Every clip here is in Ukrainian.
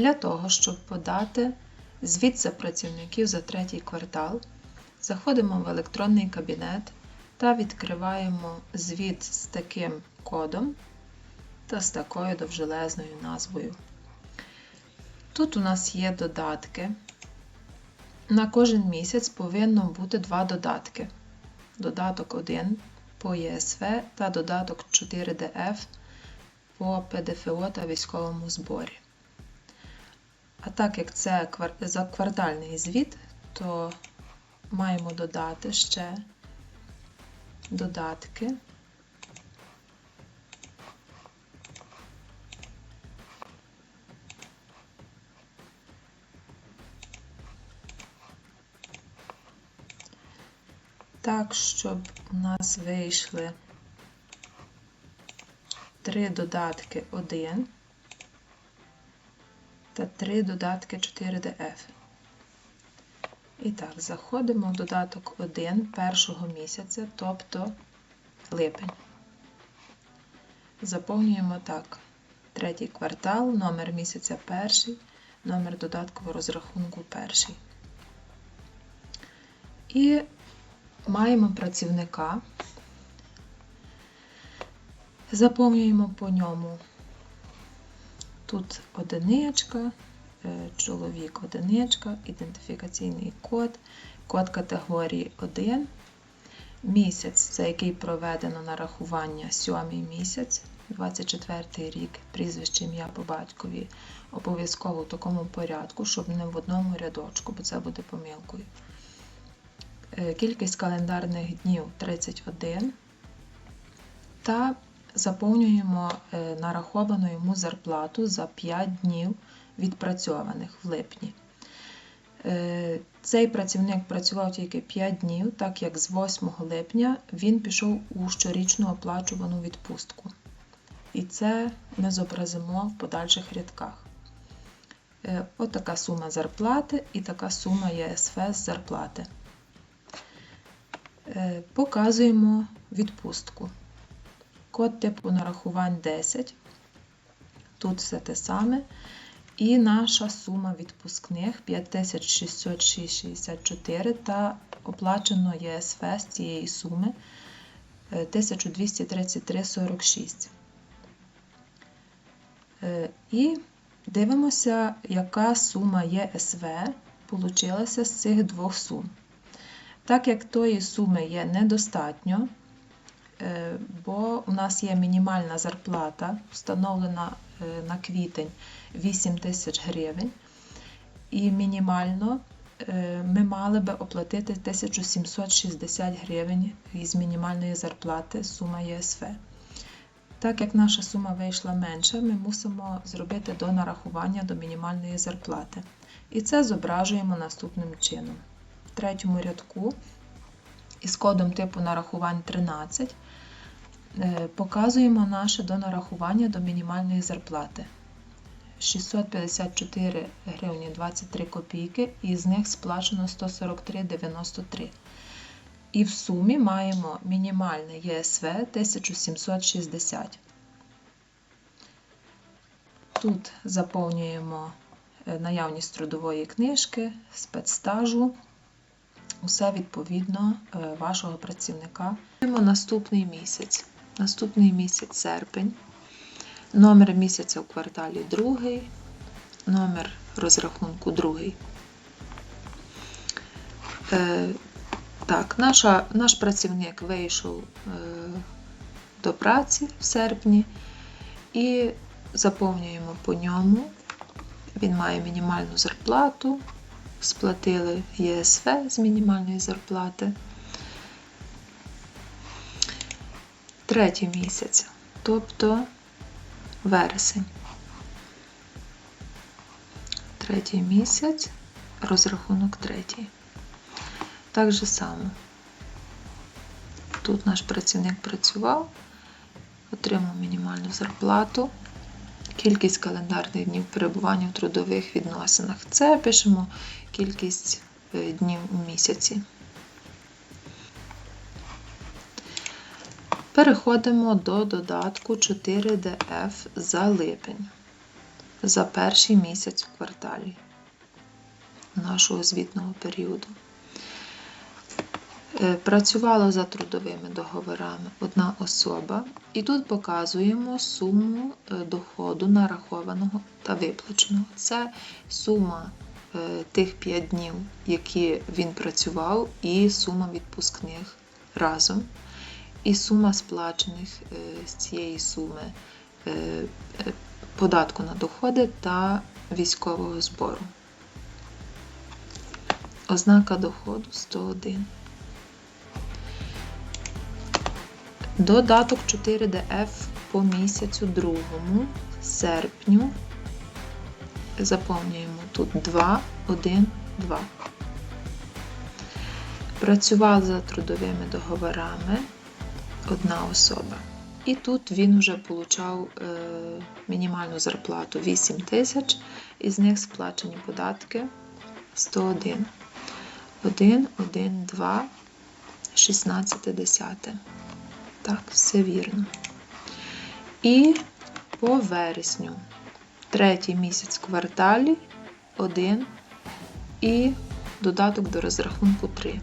Для того, щоб подати звіт за працівників за третій квартал, заходимо в електронний кабінет та відкриваємо звіт з таким кодом та з такою довжелезною назвою. Тут у нас є додатки. На кожен місяць повинно бути два додатки. Додаток 1 по ЄСВ та додаток 4DF по ПДФО та військовому зборі. А так як це квар- за квартальний звіт, то маємо додати ще додатки. Так, щоб у нас вийшли три додатки 1 та три додатки 4DF. І так, заходимо в додаток 1 першого місяця, тобто липень. Заповнюємо так: третій квартал, номер місяця перший, номер додаткового розрахунку перший. І маємо працівника. Заповнюємо по ньому тут одиничка, е, чоловік одиничка, ідентифікаційний код, код категорії 1, місяць, за який проведено нарахування, сьомий місяць, 24 рік, прізвище ім'я по батькові, обов'язково в такому порядку, щоб не в одному рядочку, бо це буде помилкою. Е, Кількість календарних днів 31 та заповнюємо е, нараховану йому зарплату за 5 днів відпрацьованих в липні. Е, Цей працівник працював тільки 5 днів, так як з 8 липня він пішов у щорічну оплачувану відпустку. І це ми зобразимо в подальших рядках. Е, От така сума зарплати і така сума ЄСФ з зарплати. Показуємо відпустку. Код типу нарахувань 10. Тут все те саме. І наша сума відпускних 5606,64 та оплачено ЄСФ з цієї суми е, 1233,46. Е, І дивимося, яка сума ЄСВ получилася з цих двох сум. Так як тої суми є недостатньо, бо у нас є мінімальна зарплата, встановлена е, на квітень 8 тисяч гривень, і мінімально е, ми мали би оплатити 1760 гривень із мінімальної зарплати сума ЄСВ. Так як наша сума вийшла менша, ми мусимо зробити донарахування до мінімальної зарплати. І це зображуємо наступним чином. В третьому рядку із кодом типу нарахувань 13 е, показуємо наше донарахування до мінімальної зарплати. 654 гривні 23 копійки, і з них сплачено 143,93. І в сумі маємо мінімальне ЄСВ 1760. Тут заповнюємо е, наявність трудової книжки, спецстажу, усе відповідно е, вашого працівника. Наступний місяць. Наступний місяць серпень. Номер місяця в кварталі другий, номер розрахунку другий. Е, так, наша, наш працівник вийшов е, до праці в серпні і заповнюємо по ньому. Він має мінімальну зарплату, сплатили ЄСВ з мінімальної зарплати. Третій місяць, тобто вересень. Третій місяць, розрахунок третій. Так же само. Тут наш працівник працював, отримав мінімальну зарплату, кількість календарних днів перебування в трудових відносинах. Це пишемо кількість е, днів у місяці. Переходимо до додатку 4DF за липень. за перший місяць в кварталі нашого звітного періоду. Е, Працювала за трудовими договорами одна особа, і тут показуємо суму е, доходу нарахованого та виплаченого. Це сума е, тих 5 днів, які він працював, і сума відпускних разом, і сума сплачених з цієї суми податку на доходи та військового збору. Ознака доходу 101. Додаток 4DF по місяцю другому, серпню. Заповнюємо тут 2, 1, 2. Працював за трудовими договорами одна особа. І тут він вже отримав е, мінімальну зарплату 8 тисяч, із них сплачені податки 101. 1, 1, 2, 16 десяте. Так, все вірно. І по вересню. Третій місяць кварталі 1 і додаток до розрахунку 3.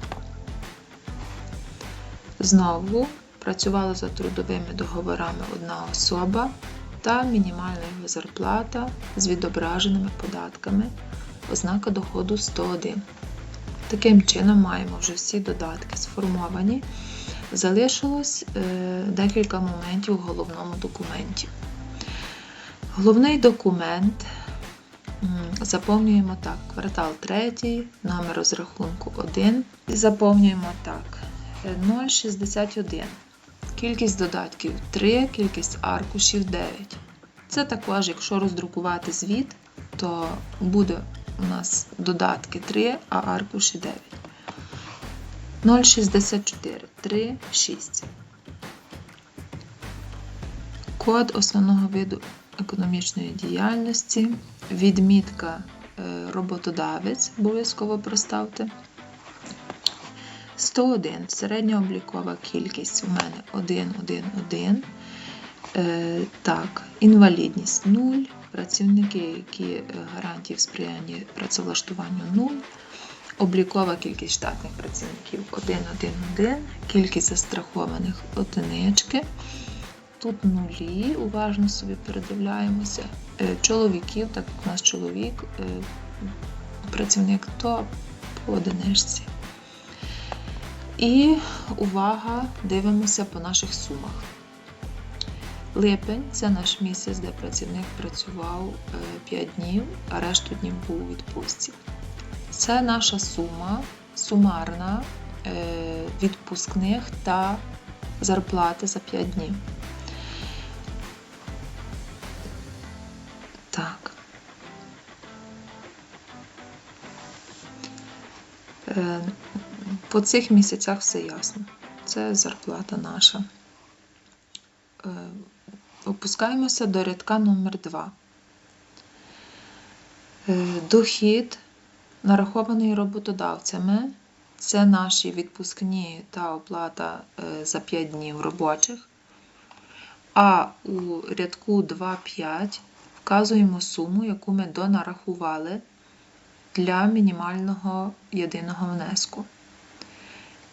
Знову працювала за трудовими договорами одна особа та мінімальна його зарплата з відображеними податками. Ознака доходу 101. Таким чином маємо вже всі додатки сформовані. Залишилось е, декілька моментів у головному документі. Головний документ заповнюємо так: квартал 3, номер розрахунку 1. І заповнюємо так: е, 0,61. Кількість додатків 3, кількість аркушів 9. Це також, якщо роздрукувати звіт, то буде у нас додатки 3, а аркуші 9. 0,64, 3, 6. Код основного виду економічної діяльності, відмітка е, роботодавець, обов'язково проставте. 101. Середньооблікова кількість у мене 1, 1, 1. Е, так, інвалідність 0, працівники, які е, гарантії в сприянні працевлаштуванню 0. Облікова кількість штатних працівників 1, 1, 1, кількість застрахованих одинички. Тут нулі, уважно собі передивляємося. Е, Чоловіків, так як у нас чоловік, е, працівник, то по одиничці. І увага, дивимося по наших сумах. Липень це наш місяць, де працівник працював 5 днів, а решту днів був у відпустці. Це наша сума, сумарна е, відпускних та зарплати за 5 днів. Так. Е, По цих місяцях все ясно. Це зарплата наша. Е, Опускаємося до рядка номер 2. Дохід, нарахований роботодавцями, це наші відпускні та оплата е, за 5 днів робочих. А у рядку 2.5 вказуємо суму, яку ми донарахували для мінімального єдиного внеску.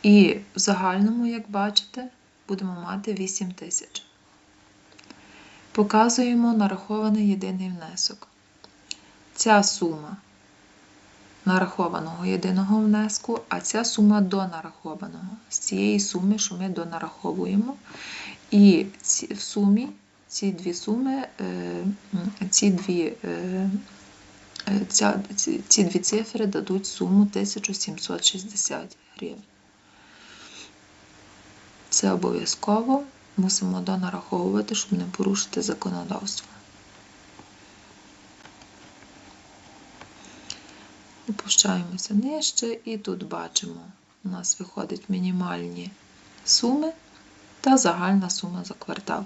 І в загальному, як бачите, будемо мати 8 тисяч. Показуємо нарахований єдиний внесок. Ця сума нарахованого єдиного внеску, а ця сума донарахованого. З цієї суми, що ми донараховуємо. І в сумі ці дві суми, е, ці дві, е, ця, ці, ці дві цифри дадуть суму 1760 гривень. Це обов'язково мусимо донараховувати, щоб не порушити законодавство. Опущаємося нижче, і тут бачимо, у нас виходять мінімальні суми та загальна сума за квартал.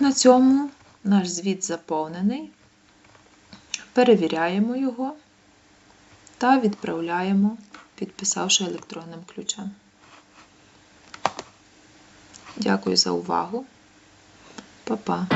На цьому наш звіт заповнений. Перевіряємо його та відправляємо, підписавши електронним ключем. Дякую за увагу. Па-па!